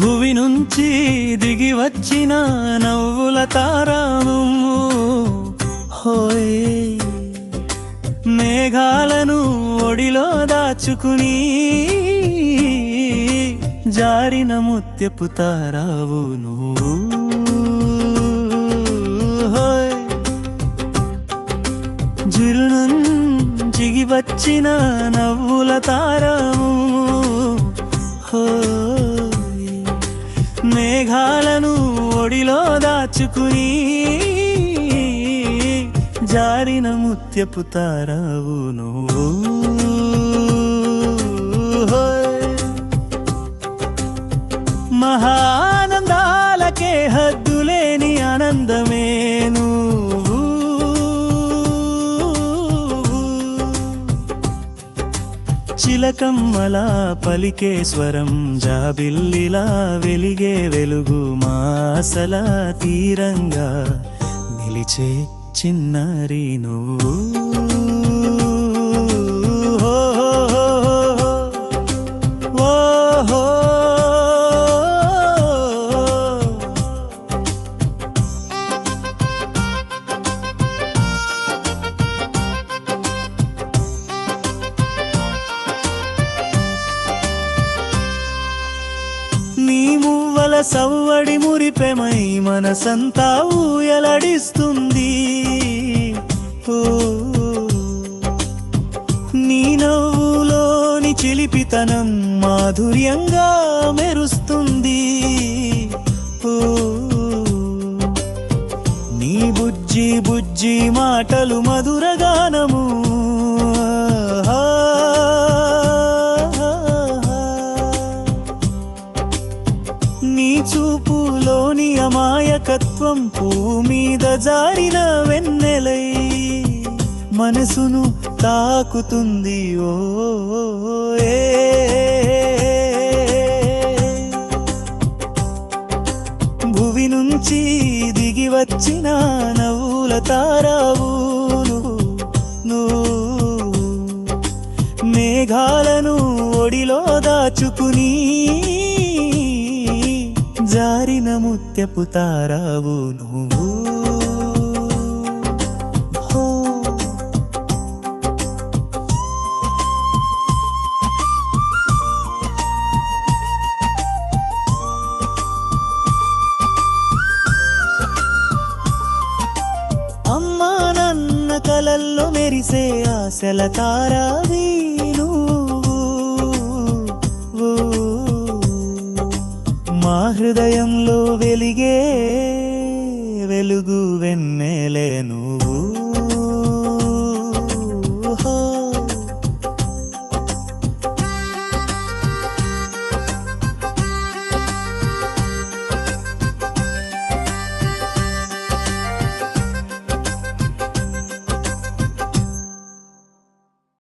భువి నుంచి దిగి వచ్చిన నవ్వుల తారాము హోయ్ మేఘాలను ఒడిలో దాచుకుని జారిన ముత్యపు తారావు నువ్వు. హోయ్ జిరునుంచిగి వచ్చిన నవ్వుల తారావు మేఘాలను దాచుకుని జారిన ముత్యపు తారావు నువ్వు హోయ్. మహానందాలకే హద్దులేని ఆనందమే చిలకమ్మలా పలికే స్వరం జాబిల్లిలా వెలిగే వెలుగు మాసల తీరంగా నిలిచే చిన్నారి నువ్వు. సవ్వడి మురిపెమై మనసంతా ఊయలడిస్తుంది. నీ నవ్వులోని చిలిపితనం మాధుర్యంగా మెరుస్తుంది. నీ బుజ్జి బుజ్జి మాటలు మధురగానము నీ చూపులోని అమాయకత్వం పూ మీద జారిన వెన్నెలై మనసును తాకుతుంది. ఓ భువి నుంచి దిగి వచ్చిన నవ్వుల తారావు మేఘాలను ఒడిలో దాచుకుని జారిన ముత్యపు తారావు నువ్వు. అమ్మా నన్న కలల్లో మెరిసే ఆశల తారావీ నువ్వు వెలుగు వెన్నెలే నువ్వు.